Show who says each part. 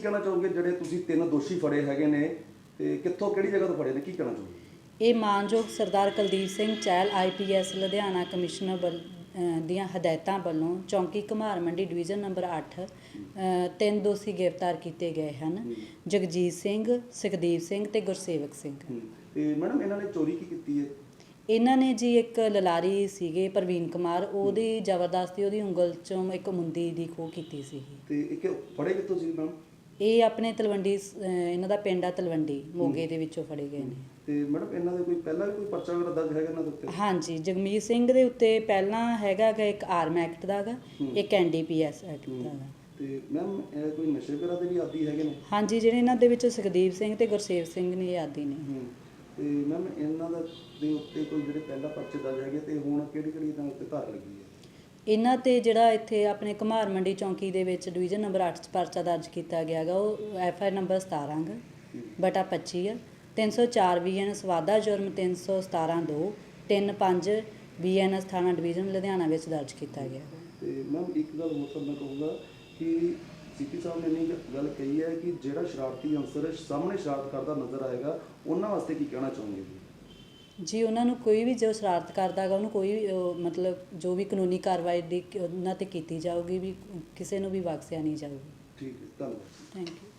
Speaker 1: ਕੀ ਕਹਿਣਾ ਚਾਹੋਗੇ ਜਿਹੜੇ ਤੁਸੀਂ ਤਿੰਨ ਦੋਸ਼ੀ ਫੜੇ ਹੈਗੇ ਨੇ ਤੇ ਕਿੱਥੋਂ ਕਿਹੜੀ ਜਗ੍ਹਾ ਤੋਂ ਫੜੇ ਨੇ? ਕੀ ਕਹਿਣਾ ਚਾਹੋਗੇ?
Speaker 2: ਇਹ ਮਾਨਯੋਗ ਸਰਦਾਰ ਕੁਲਦੀਪ ਸਿੰਘ ਚਹਿਲ ਆਈਪੀਐਸ ਲੁਧਿਆਣਾ ਕਮਿਸ਼ਨਰ ਵੱਲ- ਦੀਆਂ ਹਦਾਇਤਾਂ ਵੱਲੋਂ ਚੌਂਕੀ ਘੁਮਾਰ ਮੰਡੀ ਡਿਵੀਜ਼ਨ ਨੰਬਰ 8 ਤਿੰਨ ਦੋਸ਼ੀ ਗ੍ਰਿਫਤਾਰ ਕੀਤੇ ਗਏ ਹਨ। ਜਗਜੀਤ ਸਿੰਘ ਸੁਖਦੀਪ ਸਿੰਘ ਤੇ ਗੁਰਸੇਵਕ ਸਿੰਘ।
Speaker 1: ਤੇ ਮੈਡਮ ਇਹਨਾਂ ਨੇ ਚੋਰੀ ਕੀ ਕੀਤੀ ਹੈ
Speaker 2: ਇਹਨਾਂ ਨੇ ਜੀ ਇੱਕ ਲਲਾਰੀ ਸੀਗੇ ਪ੍ਰਵੀਨ ਕੁਮਾਰ ਉਹਦੀ ਜ਼ਬਰਦਸਤੀ ਉਹਦੀ ਉਂਗਲ ਚੋਂ ਇੱਕ ਮੁੰਦੀ ਦੀ ਖੋਹ ਕੀਤੀ ਸੀਗੀ।
Speaker 1: ਤੇ ਇੱਕ ਫੜੇ ਕਿੱਥੋਂ ਸੀ ਮੈਡਮ?
Speaker 2: ਇਹ ਆਪਣੇ ਤਲਵੰਡੀ ਸ- ਅਹ ਇਹਨਾਂ ਦਾ ਪਿੰਡ ਆ ਤਲਵੰਡੀ ਮੋਗੇ ਦੇ ਵਿੱਚੋਂ ਫੜੇ ਗਏ ਨੇ।
Speaker 1: ਤੇ ਮੈਡਮ ਇਹਨਾਂ ਦੇ ਕੋਈ ਪਹਿਲਾਂ ਵੀ ਕੋਈ ਪਰਚਾ ਵਗੈਰਾ ਦਰਜ ਹੈਗਾ ਇਹਨਾਂ ਦੇ ਉੱਤੇ?
Speaker 2: ਹਾਂਜੀ ਜਗਮੀਤ ਸਿੰਘ ਦੇ ਉੱਤੇ ਪਹਿਲਾਂ ਹੈਗਾ ਗਾ ਇੱਕ ਆਰਮ ਐਕਟ ਦਾ ਗਾ ਇੱਕ ਐਨਡੀਪੀਐਸ ਐਕਟ ਦਾ ਗਾ।
Speaker 1: ਤੇ ਮੈਮ ਇਹ ਕੋਈ ਨਸ਼ੇ ਵਗੈਰਾ ਦੇ ਵੀ ਆਦੀ ਹੈਗੇ ਨੇ?
Speaker 2: ਹਾਂਜੀ ਜਿਹੜੇ ਇਹਨਾਂ ਦੇ ਵਿੱਚ ਸੁਖਦੀਪ ਸਿੰਘ ਤੇ ਗੁਰਸੇਵ ਸਿੰਘ ਨੇ ਇਹ ਆਦੀ ਨੇ।
Speaker 1: ਤੇ ਮੈਮ ਇਹਨਾਂ ਦਾ ਦੇ ਉੱਤੇ ਕੋਈ ਜਿਹੜੇ ਪਹਿਲਾਂ ਪਰਚੇ ਦਰਜ ਹੈਗੇ ਤੇ ਹੁਣ ਕਿਹੜੀ ਕਿਹੜੀ ਇਹਨਾਂ ਉੱਤੇ ਧਾਰ ਲੱਗੀ ਹੈ?
Speaker 2: ਇਹਨਾਂ ਤੇ ਜਿਹੜਾ ਇੱਥੇ ਆਪਣੇ ਕੁਮਾਰ ਮੰਡੀ ਚੌਂਕੀ ਦੇ ਵਿੱਚ ਡਿਵੀਜ਼ਨ ਨੰਬਰ 8 'ਚ ਪਰਚਾ ਦਰਜ ਕੀਤਾ ਗਿਆ ਗਾ, ਉਹ ਐਫ ਆਈ ਨੰਬਰ 17 ਗਾ, ਬਟਾ 25 ਆ। 304 ਬੀਐਨ ਸਵਾਦਾ ਜੁਰਮ 317 2 35 ਬੀਐਨਐਸ ਥਾਣਾ ਡਿਵੀਜ਼ਨ ਲੁਧਿਆਣਾ ਵਿੱਚ ਦਰਜ ਕੀਤਾ ਗਿਆ।
Speaker 1: ਤੇ ਮੈਮ, ਇੱਕ ਗੱਲ ਹੋਰ ਤਾਂ ਮੈਂ ਕਹੂੰਗਾ ਕਿ ਸੀਪੀ ਸਾਹਿਬ ਨੇ ਇਹ ਗੱਲ ਕਹੀ ਹੈ ਕਿ ਜਿਹੜਾ ਸ਼ਰਾਰਤੀ ਅਨਸਰ ਸਾਹਮਣੇ ਸ਼ਰਾਰਤ ਕਰਦਾ ਨਜ਼ਰ ਆਏਗਾ, ਉਹਨਾਂ ਵਾਸਤੇ ਕੀ ਕਹਿਣਾ ਚਾਹੋਗੇ? ਜੀ
Speaker 2: ਜੀ ਉਹਨਾਂ ਨੂੰ ਕੋਈ ਵੀ ਜੋ ਸ਼ਰਾਰਤ ਕਰਦਾ ਗਾ ਉਹਨੂੰ ਕੋਈ ਮਤਲਬ ਜੋ ਵੀ ਕਾਨੂੰਨੀ ਕਾਰਵਾਈ ਦੀ ਉਹਨਾਂ ਤੇ ਕੀਤੀ ਜਾਊਗੀ ਵੀ ਕਿਸੇ ਨੂੰ ਵੀ ਬਖਸ਼ਿਆ ਨਹੀਂ ਜਾਊਗਾ।
Speaker 1: ਠੀਕ ਹੈ ਧੰਨਵਾਦ।
Speaker 2: Thank you